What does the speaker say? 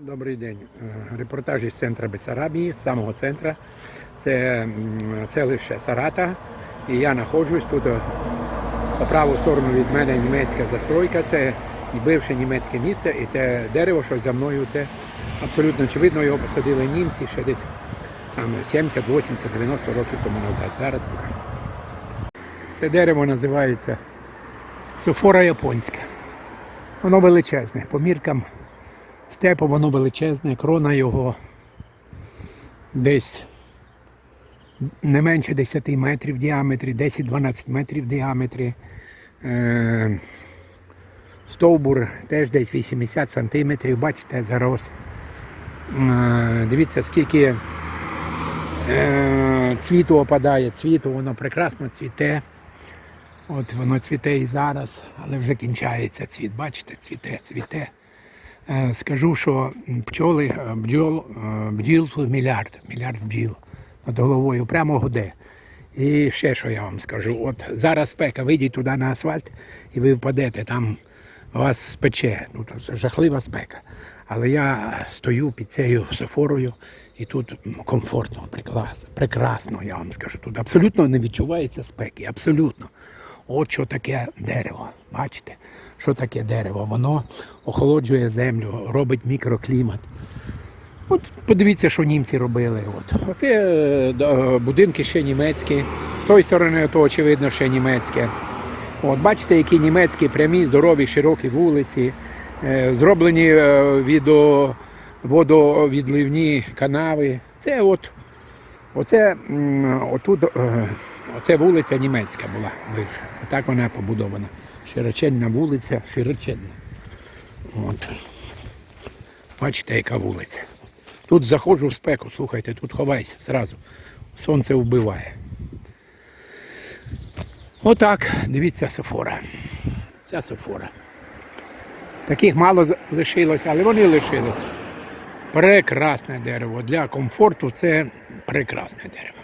Добрий день. Репортаж із центру Бесарабії, з самого центру. Це селище Сарата. І я знаходжусь тут е, по праву сторону від мене німецька застройка. Це і бивше німецьке місце, і те дерево, що за мною, це абсолютно очевидно, його посадили німці ще десь там 70, 80, 90 років тому назад. Зараз покажу. Це дерево називається Софора японська. Воно величезне. По міркам степу воно величезне, крона його десь не менше 10 метрів в діаметрі, 10-12 метрів в діаметрі. Е, Стовбур теж десь 80 сантиметрів, бачите, зарос. Е, Дивіться, скільки е, цвіту опадає, цвіту, воно прекрасно цвіте. От воно цвіте і зараз, але вже кінчається цвіт. Бачите, цвіте, цвіте. Е, Скажу, що пчоли, е, бджол, е, бджіл тут мільярд, мільярд бджіл над головою, прямо гуде. І ще що я вам скажу. От зараз спека, вийдіть туди на асфальт і ви впадете, там вас спече. Ну, то жахлива спека. Але я стою під цією сефорою і тут комфортно, прекрасно, я вам скажу. Тут абсолютно не відчувається спеки, абсолютно. От що таке дерево. Бачите, що таке дерево? Воно охолоджує землю, робить мікроклімат. От подивіться, що німці робили. От. Оце е, будинки ще німецькі. З тої сторони, то очевидно, ще німецьке. От, бачите, які німецькі прямі, здорові, широкі вулиці, е, зроблені е, відо, водовідливні канави. Це от, оце, отут, е, оце вулиця німецька була бивша. Отак вона побудована. Широченна вулиця, широченна. От. Бачите, яка вулиця. Тут заходжу в спеку, слухайте, тут ховайся зразу. Сонце вбиває. Отак, дивіться Софора. Ця Софора. Таких мало лишилося, але вони лишилися. Прекрасне дерево. Для комфорту це прекрасне дерево.